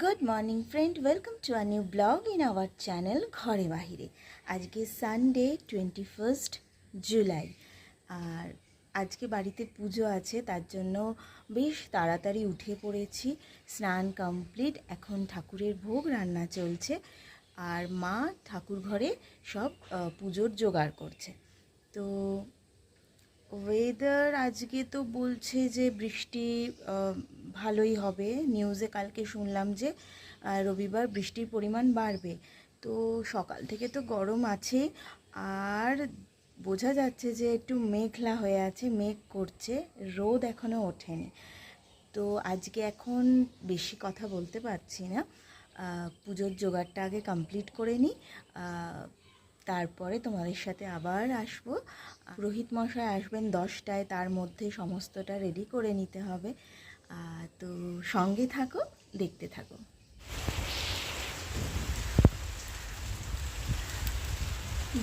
Good morning friend welcome to a new blog in our channel ঘরে বাহিরে আজকে Sunday twenty first July আর আজকে বাড়িতে পুজো আছে, তার জন্য বেশ তাড়াতাড়ি উঠে পড়েছি। স্নান কমপ্লিট এখন ঠাকুরের ভোগ রান্না চলছে। আর মা ঠাকুর ঘরে সব পুজোর জোগাড় করছে। তো ওয়েদার আজকে তো বলছে যে বৃষ্টি ভালোই হবে। নিউজে কালকে শুনলাম যে রবিবার বৃষ্টির পরিমাণ বাড়বে। তো সকাল থেকে তো গরম আছে। আর বোঝা যাচ্ছে যে একটু মেঘলা হয়ে আছে, মেঘ করছে, রোদ এখনও ওঠেনি। তো আজকে এখন বেশি কথা বলতে পারছি না। পুজোর জোগাড়টা আগে কমপ্লিট করে নিই। তারপরে তোমাদের সাথে আবার আসব। পুরোহিত মশাই আসবেন দশটায়, তার মধ্যে সমস্তটা রেডি করে নিতে হবে। তো সঙ্গে থাকো, দেখতে থাকো।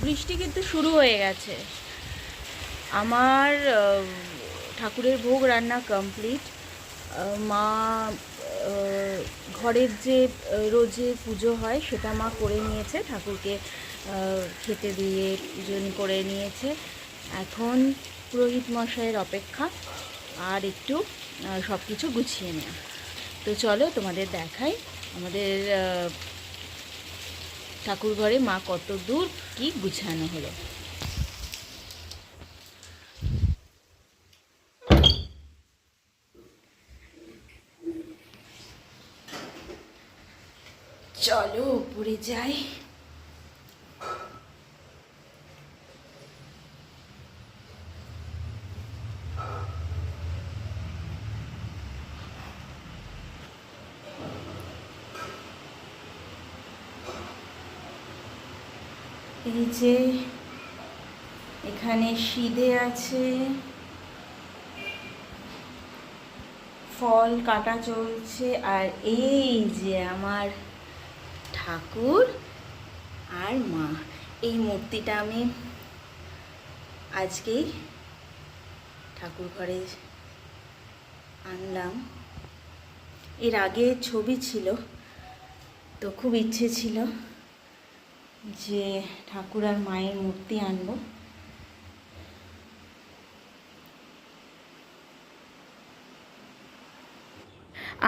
বৃষ্টি কিন্তু শুরু হয়ে গেছে। আমার ঠাকুরের ভোগ রান্না কমপ্লিট মা ঘরের যে রোজে পুজো হয়, সেটা মা করে নিয়েছে, ঠাকুরকে খেতে দিয়ে পূজন করে নিয়েছে। এখন পুরোহিত মশাইয়ের অপেক্ষা, আর একটু সব কিছু গুছিয়ে নেওয়া। তো চলো, তোমাদের দেখাই, আমাদের ঠাকুর ঘরে মা কত দূর কি গুছানো হলো। চলো উপরে যাই। এই যে এখানে সিদে আছে। ফল কাটা চলছে। আর এই যে আমার ঠাকুর আর মা। এই মূর্তিটা আমি আজকেই ঠাকুর ঘরে আনলাম। এর আগে ছবি ছিল, তো খুব ইচ্ছে ছিল যে ঠাকুর আর মায়ের মূর্তি আনব।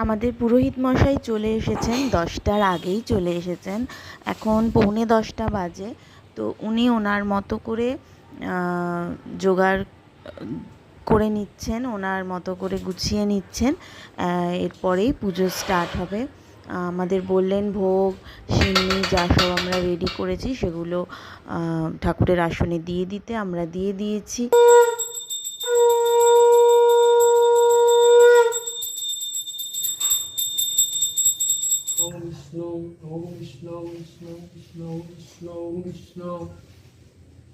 আমাদের পুরোহিত মশাই চলে এসেছেন, দশটার আগেই চলে এসেছেন। এখন পৌনে দশটা বাজে, তো উনি ওনার মতো করে জোগাড়, করে নিচ্ছেন, ওনার মতো করে গুছিয়ে নিচ্ছেন। এরপরেই পুজো স্টার্ট হবে। আমাদের বললেন, ভোগ, সিন্নি যা সব আমরা রেডি করেছি, সেগুলো ঠাকুরের আসনে দিয়ে দিতে, আমরা দিয়ে দিয়েছি। Vishnu, Vishnu, Vishnu, Vishnu.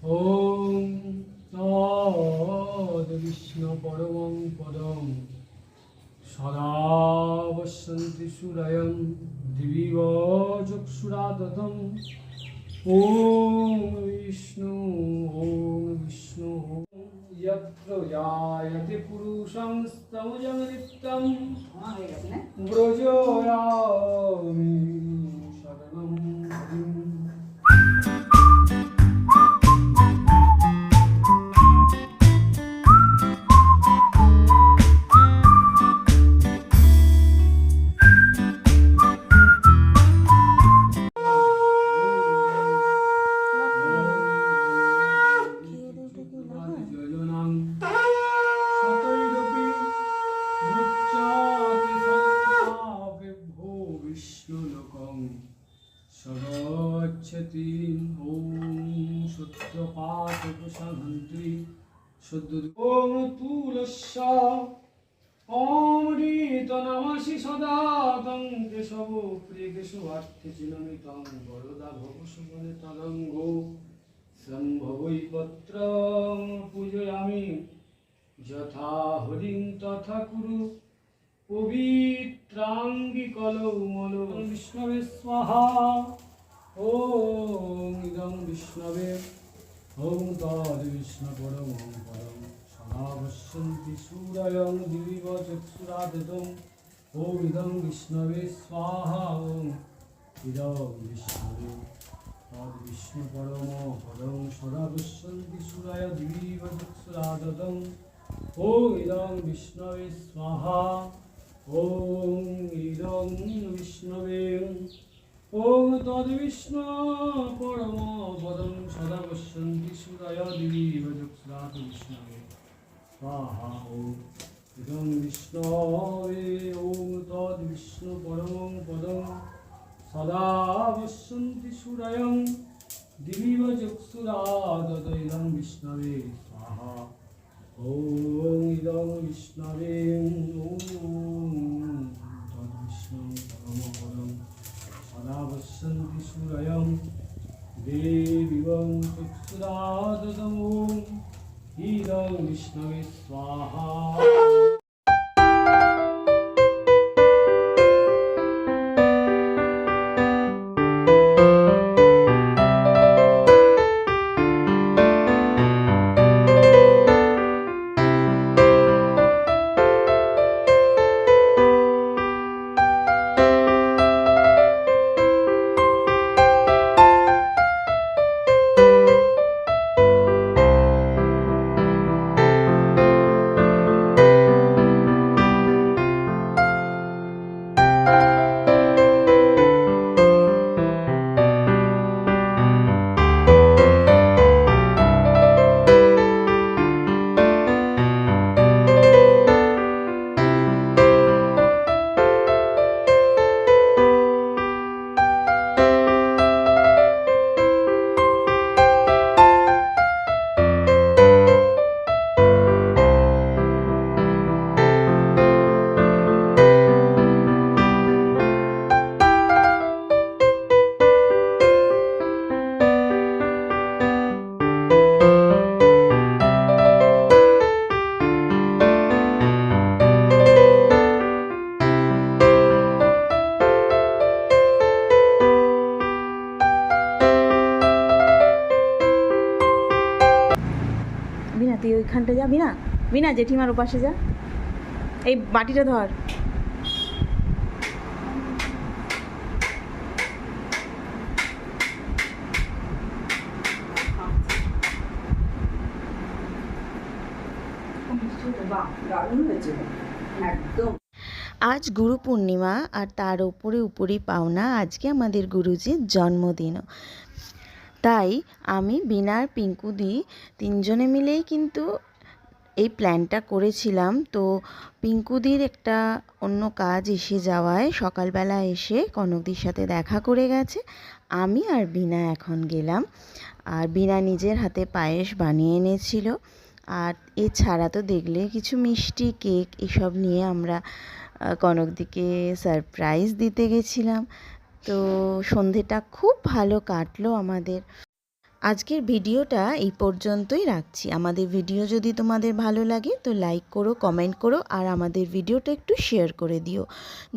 Om Tad Vishnu Paramam Padam. Sadavasyanti Surayam Diviva Jakshuratam. Om Vishnu, Om Vishnu. यत्र यायति पुरुषं स्तौजं नित्यं व्रजो यामि ওম তুলস্য ওম রীত নমসি সদা তং কেশব প্রিয় কেশবার্থে চিনমিতং বরদা ভব সুমনে তরঙ্গ সম্ভবৈ পত্র পূজয়ামি যথা হরিং তথা কুরু পবিত্রাঙ্গি কলৌ মলো। বিষ্ণবে স্বাহা। ওম ইদং বিষ্ণবে ॐ तादिविष्णुपरं परं समापश्यन्ति सूरयं दिविव चक्षुरादतम् ॐ इदं विष्णवे स्वाहा ॐ इदं विष्णवे ताद्विष्णुपरमो परं सदा पश्यन्ति सूरय दिविव चक्षुरादतम् ॐ इदं विष्णवे स्वाहा ॐ इदं विष्णवे ॐ তদ্বিষ্ণু পরম পদম সদা পশ্যন্তি সুরায় দিবি ভজক্সুরাত বিষ্ণবে। স্বাহা ইদং বিষ্ণবে ওম তদ্বিষ্ণু পরম পদম সদা পশ্যন্তি সুরায়ং দিবি ভজক্সুরাত ইদং বিষ্ণবে। স্বাহা ওম ইদং বিষ্ণবে। ওম তদ্বিষ্ণু পরম পদম पश्यन्ति सुरयं देविवं चक्षुराददम् इदं विष्णवे स्वाहा বিনা জেঠিমার ওপাশে যা। এই বাটিটা ধর। আজ গুরু পূর্ণিমা আর তার ওপরে উপরই পাওনা আজকে আমাদের গুরুজির জন্মদিনও তাই আমি বিনার পিঙ্কুদি তিনজনে মিলেই কিন্তু এই প্ল্যানটা করেছিলাম। তো পিঙ্কুদির একটা অন্য কাজ এসে যাওয়ায় সকালবেলা এসে কনকদির সাথে দেখা করে গেছে। আমি আর বিনা এখন গেলাম। আর বিনা নিজের হাতে পায়েস বানিয়ে এনেছিল। আর এছাড়া তো দেখলে কিছু মিষ্টি, কেক এসব নিয়ে আমরা কনকদিকে সারপ্রাইজ দিতে গেছিলাম। তো সন্ধেটা খুব ভালো কাটলো আমাদের। আজকের ভিডিওটা এই পর্যন্তই রাখছি। আমাদের ভিডিও যদি তোমাদের ভালো লাগে তো লাইক করো কমেন্ট করো আর আমাদের ভিডিওটা একটু শেয়ার করে দিও।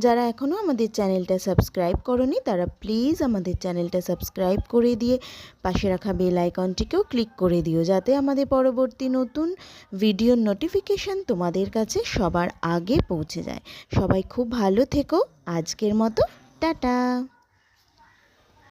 যারা এখনও আমাদের চ্যানেলটা সাবস্ক্রাইব করনি, তারা প্লিজ আমাদের চ্যানেলটা সাবস্ক্রাইব করে দিয়ে পাশে রাখা বেল আইকনটিকেও ক্লিক করে দিও, যাতে আমাদের পরবর্তী নতুন ভিডিওর নোটিফিকেশান তোমাদের কাছে সবার আগে পৌঁছে যায়। সবাই খুব ভালো থেকো। আজকের মতো, টাটা!